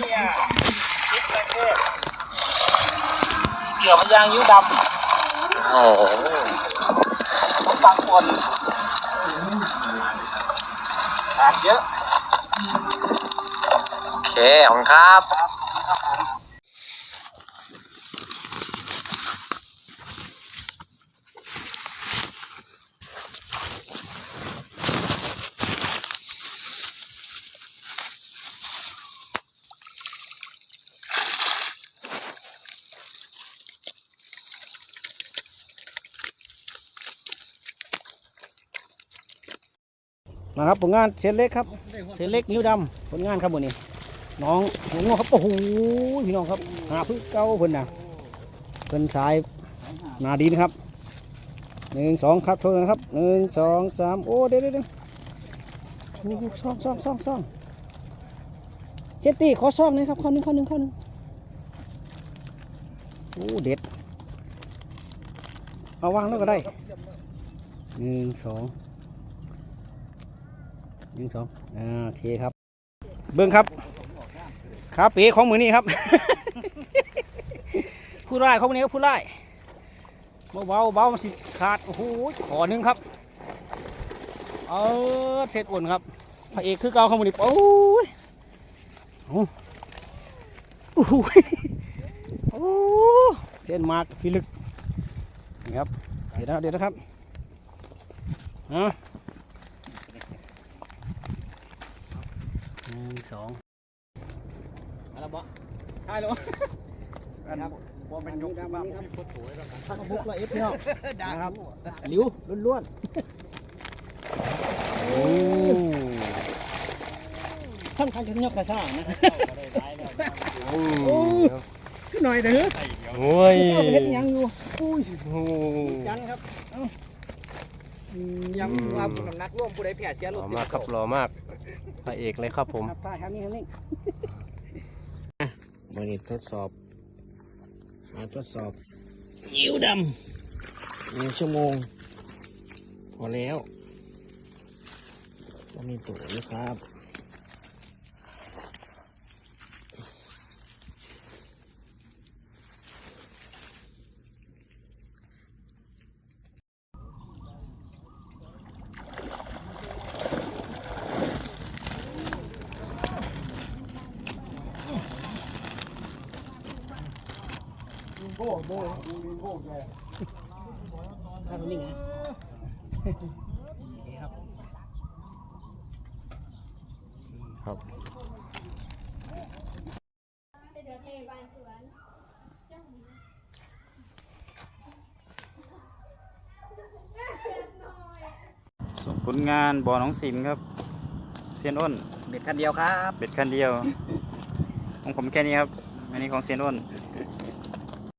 เนี่ยคิดประเทศเหยื่อพยางยิ้วดำโอ้โหต้องฟังคนขาดเยอะ โอเค ขอบคุณครับ มาครับผลงานเซนเล็กครับเซนเล็กนิ้วดำผลงานครับวันนี้ น้องหัวงอครับโอ้โหพี่น้องครับ หาพึ่งเก้าเพิ่นนะเพิ่นสายนาดินครับหนึ่งสองครับโทษนะครับหนึ่งสองสามโอ้เดี๋ยวเดี๋ยวเดี๋ยวโอ้โหซ่องซ่องซ่องซ่องเจตตี้ขอซ่องหน่อยครับข้อหนึ่งข้อหนึ่งข้อหนึ่งโอ้เด็ด เอาวางแล้วก็ได้หนึ่งสอง หนึ่งสองอ่าโอเคครับ เบิ้งครับขาเป๋ของมือนี่ครับ ผู้ไล่ของมือนี้ก็ผู้ไล่เบาเบาๆเบามันสิขาดโอ้โหขอหนึ่งครับ เออเสร็จอ่นครับพระเอกคือเก่าของมือนี่โอ้ยโอ้โอ้โหโอ้เส้นมากพี่ลึกนี่ครับเดี๋ยวนะเดี๋ยวนะครับอะ หนึ่ง สองอะไรบ่ใช่หรอครับพอเป็นยกขึ้นมาผมมีโคตรสวยแล้วครับบุกละเอฟพี่น้องนะครับหลิวล้วนๆโอ้ท่านคันจะยกกระซ่านะโอ้ขึ้นหน่อยเด้อโอ้ยเฮ็ดหยังอยู่อุ้ยโอ้จันครับเอ้าอืมยังว่าผู้นำนักร่วมผู้ใดแพ้เสียหรล่ถอมากครับหล่อมาก พระเอกเลยครับผมครับท่าทางนี้ทางนี้วันนี้ทดสอบมาทดสอบยิ้วดหนึ่งชั่วโมง พอแล้วก็มีตัวนะครับำท่าตรงนี้ไงครับครับส่งผลงานบ่อน้องสิมครับ เซียนอ้น เบ็ดคันเดียวครับเป็ดคันเดียว ของผมแค่นี้ครับ อันนี้ของเซียนอ้นค